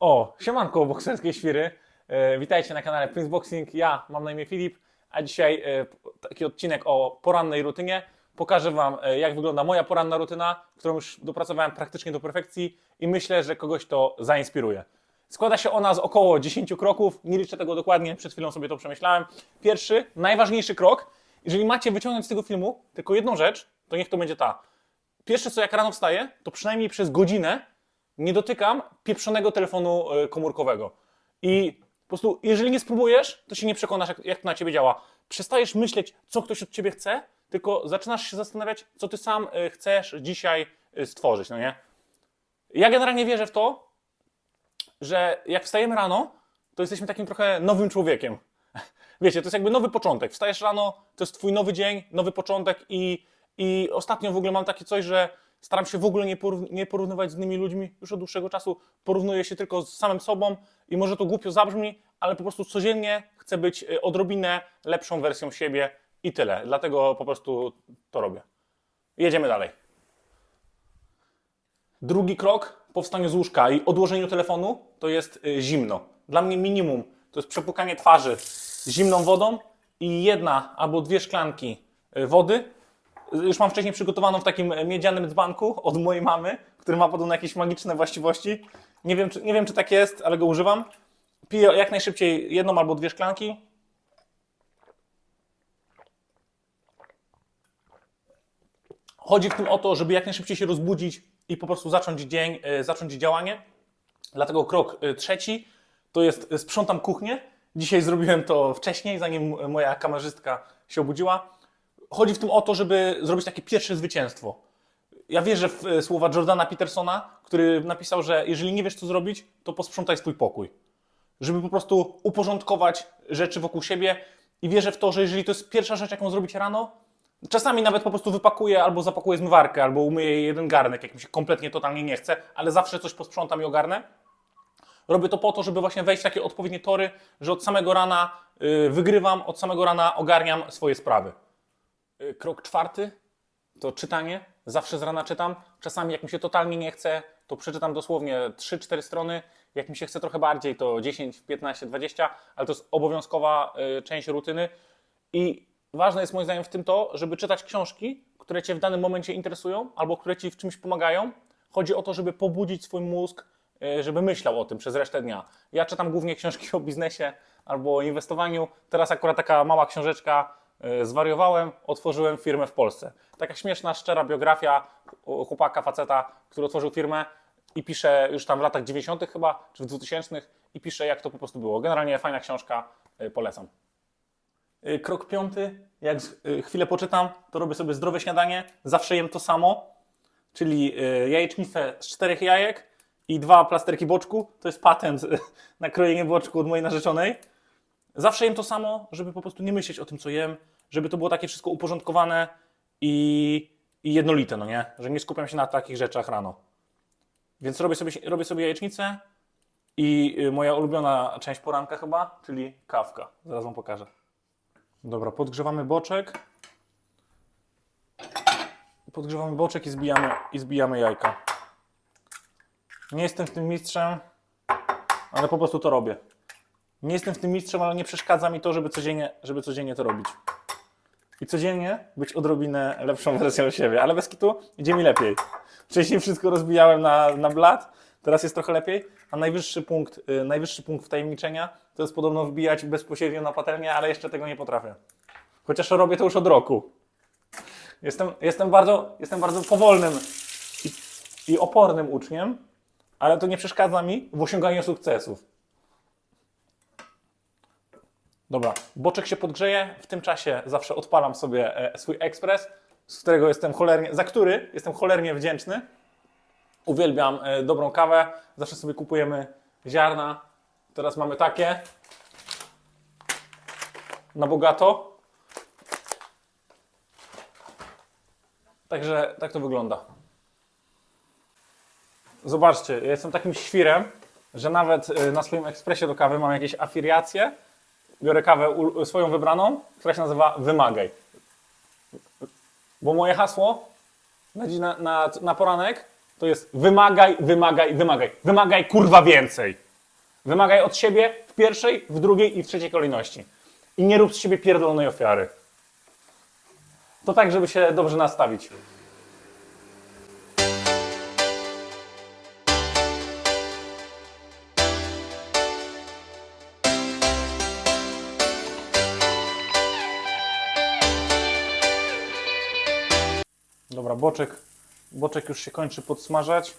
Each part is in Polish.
O, siemanko bokserskie świry. E, witajcie na kanale Prince Boxing. Ja mam na imię Filip, a dzisiaj e, taki odcinek o porannej rutynie. Pokażę Wam, e, jak wygląda moja poranna rutyna, którą już dopracowałem praktycznie do perfekcji i myślę, że kogoś to zainspiruje. Składa się ona z około 10 kroków, nie liczę tego dokładnie, przed chwilą sobie to przemyślałem. Pierwszy, najważniejszy krok, jeżeli macie wyciągnąć z tego filmu tylko jedną rzecz, to niech to będzie ta. Pierwsze co jak rano wstaję, to przynajmniej przez godzinę nie dotykam pieprzonego telefonu e, komórkowego. I po prostu, jeżeli nie spróbujesz, to się nie przekonasz, jak, jak to na ciebie działa. Przestajesz myśleć, co ktoś od ciebie chce, tylko zaczynasz się zastanawiać, co ty sam e, chcesz dzisiaj e, stworzyć, no nie? Ja generalnie wierzę w to, że jak wstajemy rano, to jesteśmy takim trochę nowym człowiekiem. Wiecie, to jest jakby nowy początek. Wstajesz rano, to jest twój nowy dzień, nowy początek i, i ostatnio w ogóle mam takie coś, że staram się w ogóle nie, porów- nie porównywać z innymi ludźmi. Już od dłuższego czasu porównuję się tylko z samym sobą i może to głupio zabrzmi, ale po prostu codziennie chcę być y, odrobinę lepszą wersją siebie i tyle. Dlatego po prostu to robię. Jedziemy dalej. Drugi krok po wstaniu z łóżka i odłożeniu telefonu to jest y, zimno. Dla mnie minimum to jest przepłukanie twarzy zimną wodą i jedna albo dwie szklanki y, wody. Już mam wcześniej przygotowaną w takim miedzianym dzbanku od mojej mamy, który ma podobno jakieś magiczne właściwości. Nie wiem, czy, nie wiem, czy tak jest, ale go używam. Piję jak najszybciej jedną albo dwie szklanki. Chodzi w tym o to, żeby jak najszybciej się rozbudzić i po prostu zacząć dzień, y, zacząć działanie. Dlatego krok y, trzeci to jest y, sprzątam kuchnię. Dzisiaj zrobiłem to wcześniej, zanim moja kamerzystka się obudziła. Chodzi w tym o to, żeby zrobić takie pierwsze zwycięstwo. Ja wierzę w y, słowa Jordana Petersona, który napisał, że jeżeli nie wiesz co zrobić, to posprzątaj swój pokój. Żeby po prostu uporządkować rzeczy wokół siebie i wierzę w to, że jeżeli to jest pierwsza rzecz, jaką zrobić rano, Czasami nawet po prostu wypakuję albo zapakuję zmywarkę, albo umyję jeden garnek, jak mi się kompletnie totalnie nie chce, ale zawsze coś posprzątam i ogarnę. Robię to po to, żeby właśnie wejść w takie odpowiednie tory, że od samego rana y, wygrywam, od samego rana ogarniam swoje sprawy. Y, Krok czwarty to czytanie. Zawsze z rana czytam. Czasami jak mi się totalnie nie chce, to przeczytam dosłownie 3-4 strony. Jak mi się chce trochę bardziej, to 10, 15, 20, ale to jest obowiązkowa y, część rutyny. I ważne jest moim zdaniem w tym to, żeby czytać książki, które Cię w danym momencie interesują albo które Ci w czymś pomagają. Chodzi o to, żeby pobudzić swój mózg, y, żeby myślał o tym przez resztę dnia. Ja czytam głównie książki o biznesie albo o inwestowaniu. Teraz akurat taka mała książeczka, zwariowałem, otworzyłem firmę w Polsce. Taka śmieszna, szczera biografia chłopaka, faceta, który otworzył firmę i pisze już tam w latach 90. chyba, czy w 2000 i pisze jak to po prostu było. Generalnie fajna książka, y, polecam. Y, Krok piąty, jak chwilę poczytam, to robię sobie zdrowe śniadanie. Zawsze jem to samo, czyli jajecznicę z czterech jajek i dwa plasterki boczku. To jest patent na krojenie boczku od mojej narzeczonej. Zawsze jem to samo, żeby po prostu nie myśleć o tym, co jem, żeby to było takie wszystko uporządkowane i, i jednolite, no nie? Że nie skupiam się na takich rzeczach rano. Więc robię sobie, robię sobie jajecznicę i y, moja ulubiona część poranka chyba, czyli kawka. Zaraz wam pokażę. Dobra, podgrzewamy boczek. Podgrzewamy boczek i zbijamy, i zbijamy jajka. Nie jestem w tym mistrzem, ale po prostu to robię. Nie jestem w tym mistrzem, ale nie przeszkadza mi to, żeby codziennie, żeby codziennie to robić. I codziennie być odrobinę lepszą wersją siebie, ale bez kitu idzie mi lepiej. Wcześniej wszystko rozbijałem na, na blat, teraz jest trochę lepiej, a najwyższy punkt, y, najwyższy punkt wtajemniczenia to jest podobno wbijać bezpośrednio na patelnię, ale jeszcze tego nie potrafię. Chociaż robię to już od roku. Jestem, jestem, bardzo, jestem bardzo powolnym i, i opornym uczniem, ale to nie przeszkadza mi w osiąganiu sukcesów. Dobra, boczek się podgrzeje, w tym czasie zawsze odpalam sobie e, swój ekspres, z którego jestem cholernie, za który jestem cholernie wdzięczny. Uwielbiam e, dobrą kawę, zawsze sobie kupujemy ziarna. Teraz mamy takie na bogato. Także tak to wygląda. Zobaczcie, ja jestem takim świrem, że nawet e, na swoim ekspresie do kawy mam jakieś afiliacje. Biorę kawę swoją wybraną, która się nazywa Wymagaj. Bo moje hasło na, na, na poranek to jest wymagaj, wymagaj, wymagaj. Wymagaj kurwa więcej. Wymagaj od siebie w pierwszej, w drugiej i w trzeciej kolejności. I nie rób z siebie pierdolonej ofiary. To tak, żeby się dobrze nastawić. Dobra, boczek, boczek już się kończy podsmażać.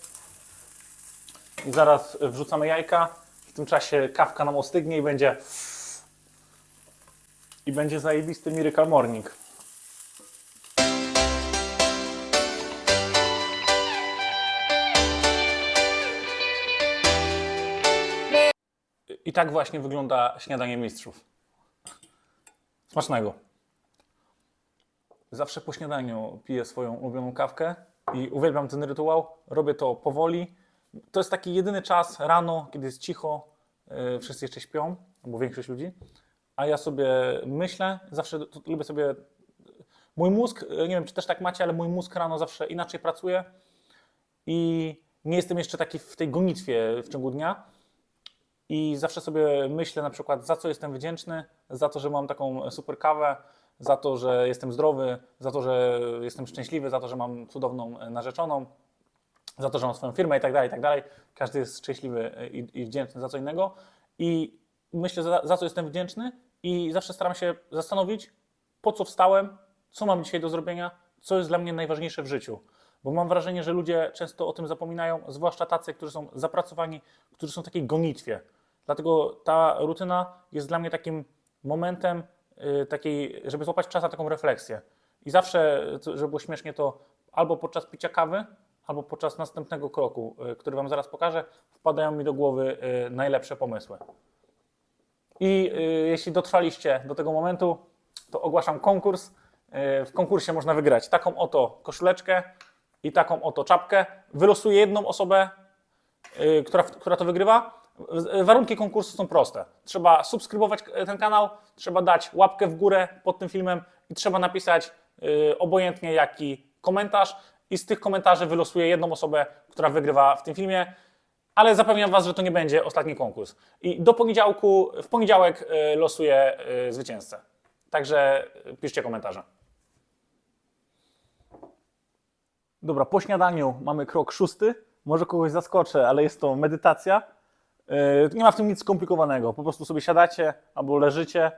I zaraz wrzucamy jajka. W tym czasie kawka nam ostygnie i będzie i będzie zajebisty Miracle Morning. I tak właśnie wygląda śniadanie mistrzów. Smacznego. Zawsze po śniadaniu piję swoją ulubioną kawkę i uwielbiam ten rytuał. Robię to powoli. To jest taki jedyny czas rano, kiedy jest cicho, yy, wszyscy jeszcze śpią, albo większość ludzi, a ja sobie myślę, zawsze to, lubię sobie. Mój mózg, yy, nie wiem czy też tak macie, ale mój mózg rano zawsze inaczej pracuje i nie jestem jeszcze taki w tej gonitwie w ciągu dnia. I zawsze sobie myślę na przykład, za co jestem wdzięczny, za to, że mam taką super kawę, za to, że jestem zdrowy, za to, że jestem szczęśliwy, za to, że mam cudowną e, narzeczoną, za to, że mam swoją firmę i tak dalej, i tak dalej. Każdy jest szczęśliwy e, i, i wdzięczny za co innego. I myślę, za, za co jestem wdzięczny i zawsze staram się zastanowić, po co wstałem, co mam dzisiaj do zrobienia, co jest dla mnie najważniejsze w życiu. Bo mam wrażenie, że ludzie często o tym zapominają, zwłaszcza tacy, którzy są zapracowani, którzy są w takiej gonitwie. Dlatego ta rutyna jest dla mnie takim momentem takiej, żeby złapać czas na taką refleksję. I zawsze, żeby było śmiesznie, to albo podczas picia kawy, albo podczas następnego kroku, y, który Wam zaraz pokażę, wpadają mi do głowy y, najlepsze pomysły. I y, jeśli dotrwaliście do tego momentu, to ogłaszam konkurs. Y, w konkursie można wygrać taką oto koszuleczkę i taką oto czapkę. Wylosuję jedną osobę, y, która, która to wygrywa. Y, Warunki konkursu są proste. Trzeba subskrybować ten kanał, trzeba dać łapkę w górę pod tym filmem i trzeba napisać y, obojętnie jaki komentarz. I z tych komentarzy wylosuję jedną osobę, która wygrywa w tym filmie. Ale zapewniam Was, że to nie będzie ostatni konkurs. I do poniedziałku, w poniedziałek y, losuję y, zwycięzcę. Także y, piszcie komentarze. Dobra, po śniadaniu mamy krok szósty. Może kogoś zaskoczę, ale jest to medytacja. Yy, Nie ma w tym nic skomplikowanego. Po prostu sobie siadacie albo leżycie.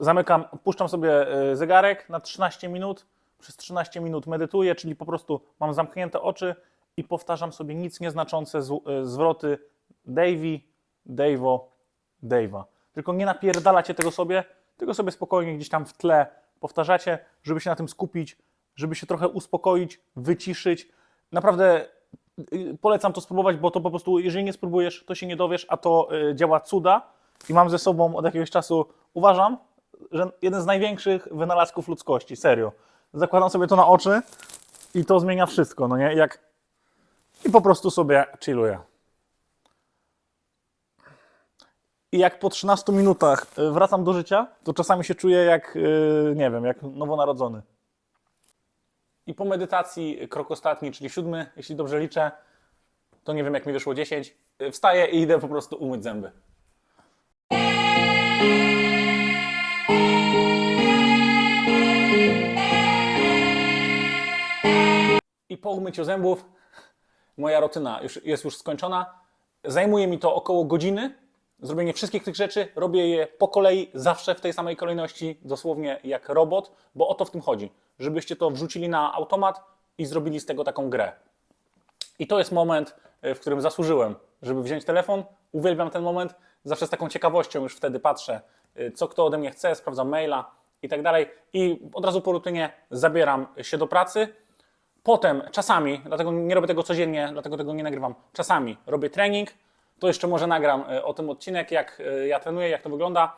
Zamykam, puszczam sobie yy, zegarek na 13 minut. Przez 13 minut medytuję, czyli po prostu mam zamknięte oczy i powtarzam sobie nic nieznaczące yy, zwroty Davey, Dave'o, Dave'a. Tylko nie napierdalacie tego sobie, tylko sobie spokojnie gdzieś tam w tle powtarzacie, żeby się na tym skupić, żeby się trochę uspokoić, wyciszyć. Naprawdę polecam to spróbować, bo to po prostu, jeżeli nie spróbujesz, to się nie dowiesz, a to y, działa cuda. I mam ze sobą od jakiegoś czasu, uważam, że jeden z największych wynalazków ludzkości, serio. Zakładam sobie to na oczy i to zmienia wszystko, no nie? Jak... I po prostu sobie chilluję. I jak po 13 minutach y, wracam do życia, to czasami się czuję jak, y, nie wiem, jak nowonarodzony. I po medytacji krok ostatni, czyli siódmy, jeśli dobrze liczę, to nie wiem jak mi wyszło 10, y, wstaję i idę po prostu umyć zęby. I po umyciu zębów moja rutyna już, jest już skończona. Zajmuje mi to około godziny. Zrobienie wszystkich tych rzeczy, robię je po kolei, zawsze w tej samej kolejności, dosłownie jak robot, bo o to w tym chodzi. Żebyście to wrzucili na automat i zrobili z tego taką grę. I to jest moment, y, w którym zasłużyłem, żeby wziąć telefon. Uwielbiam ten moment. Zawsze z taką ciekawością już wtedy patrzę, y, co kto ode mnie chce, sprawdzam maila i tak dalej. I od razu po rutynie zabieram się do pracy. Potem czasami, dlatego nie robię tego codziennie, dlatego tego nie nagrywam, czasami robię trening. To jeszcze może nagram y, o tym odcinek, jak y, ja trenuję, jak to wygląda.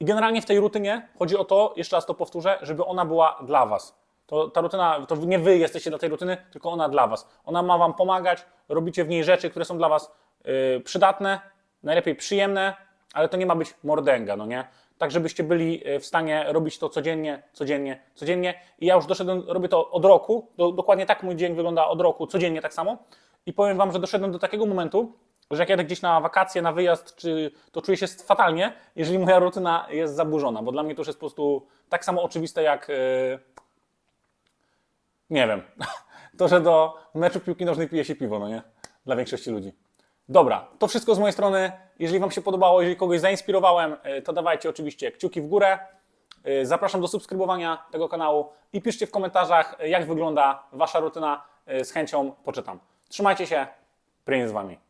I generalnie w tej rutynie chodzi o to, jeszcze raz to powtórzę, żeby ona była dla Was. To, ta rutyna, to nie Wy jesteście do tej rutyny, tylko ona dla Was. Ona ma Wam pomagać, robicie w niej rzeczy, które są dla Was y, przydatne, najlepiej przyjemne, ale to nie ma być mordęga, no nie? Tak, żebyście byli w stanie robić to codziennie, codziennie, codziennie. I ja już doszedłem, robię to od roku, do, dokładnie tak mój dzień wygląda od roku, codziennie tak samo. i powiem Wam, że doszedłem do takiego momentu, że jak jadę gdzieś na wakacje, na wyjazd, czy to czuję się fatalnie, jeżeli moja rutyna jest zaburzona, bo dla mnie to już jest po prostu tak samo oczywiste jak. Yy... Nie wiem. To, że do meczu piłki nożnej pije się piwo, no nie? Dla większości ludzi. Dobra, to wszystko z mojej strony. Jeżeli Wam się podobało, jeżeli kogoś zainspirowałem, yy, to dawajcie oczywiście kciuki w górę. Yy, Zapraszam do subskrybowania tego kanału i piszcie w komentarzach, jak wygląda Wasza rutyna. Z chęcią poczytam. Trzymajcie się, Prince z Wami.